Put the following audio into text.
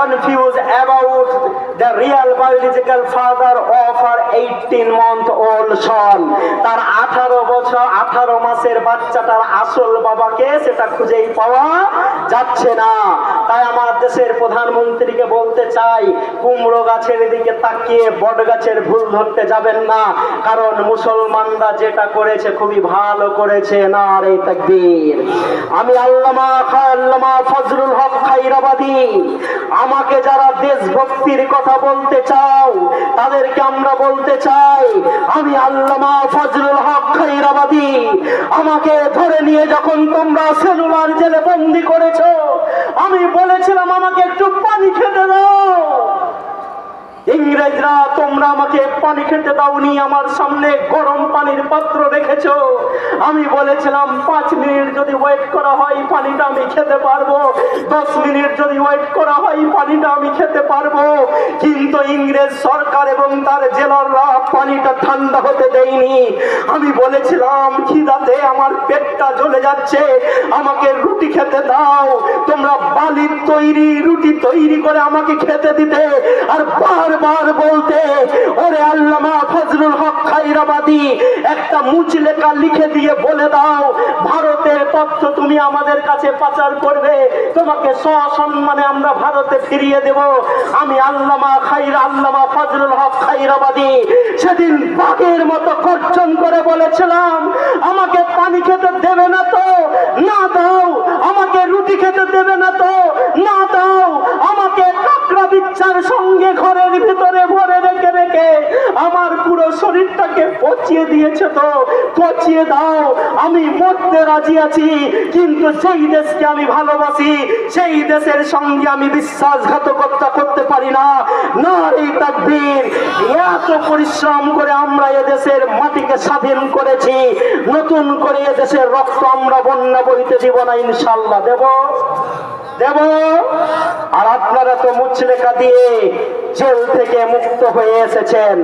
Confuse about the real biological father of our eighteen month old son তার আঠারো বছর, আঠারো মাসের বাচ্চাটার আসল বাবাকে সেটা খুঁজেই পাওয়া যাচ্ছে না। তাই আমার দেশের প্রধানমন্ত্রীকে বলতে চাই, কুমড়ো গাছের দিকে তাকিয়ে বট গাছের ভুল ধরতে যাবেন না, কারণ মুসলমানরা যেটা করেছে খুবই ভালো করেছে না রে তাকবীর। আমি আল্লামা আল্লামা ফজলুল হক খাইরাবাদী। আমাকে যারা দেশভক্তির কথা বলতে চাও, তাদেরকে আমরা বলতে চাই, আমি আল্লামা ফজলুল হক খাইরাবাদী। আমাকে ধরে নিয়ে যখন তোমরা সেলুলার জেলে বন্দি করেছ, আমি বলেছিলাম আমাকে একটু পানি খেতে দাও। ইংরেজরা, তোমরা আমাকে পানি খেতে দাওনি, আমার সামনে গরম পানির পাত্র রেখেছ। আমি বলেছিলাম, পাঁচ মিনিট যদি ওয়েট করা হয়, পানিটা আমি খেতে পারব। দশ মিনিট যদি ওয়েট করা হয়, পানিটা আমি খেতে পারব। কিন্তু ইংরেজ সরকার এবং তার জেলাররা পানিটা ঠান্ডা হতে দেয়নি। আমি বলেছিলাম, খিদাতে আমার পেটটা জ্বলে যাচ্ছে, আমাকে রুটি খেতে দাও। তোমরা বালির তৈরি, রুটি তৈরি করে আমাকে খেতে দিতে, আর বারবার বলতে, ওরে আল্লামা ফজলুল হক খাইরাবাদী একটা মুচলেখা লিখে দিয়ে বলে দাও, ভারতের তথ্য তুমি আমাদের কাছে পাচার করবে, তোমাকে সসম্মানে আমরা ভারতে ফিরিয়ে দেব। আমি আল্লামা খাইরা আল্লামা ফজলুল হক খাইরাবাদী সেদিন বাঘের মতো গর্জন করে বলেছিলাম, আমাকে পানি খেতে দেবে না তো, না দাও, আমাকে রুটি খেতে দেবে না তো, না ঘরের ভিতরে ভরে রেখে রেখে আমার পুরো শরীরটাকে পচিয়ে দিয়েছে তো, পচিয়ে দাও। আমি মরতে রাজি আছি, কিন্তু সেই দেশকে আমি ভালোবাসি, সেই দেশের সঙ্গে আমি বিশ্বাসঘাতকতা করতে পারি না। না, এই তাকবীর এত পরিশ্রম করে আমরা এ দেশের মাটিকে স্বাধীন করেছি। নতুন করে এ দেশের রক্ত আমরা বন্যা বইতে দিব না, ইনশাল্লাহ। দেব? দেব? আর আপনারা তো মুচলেখা দিয়ে জেল থেকে মুক্ত হয়ে এসেছেন।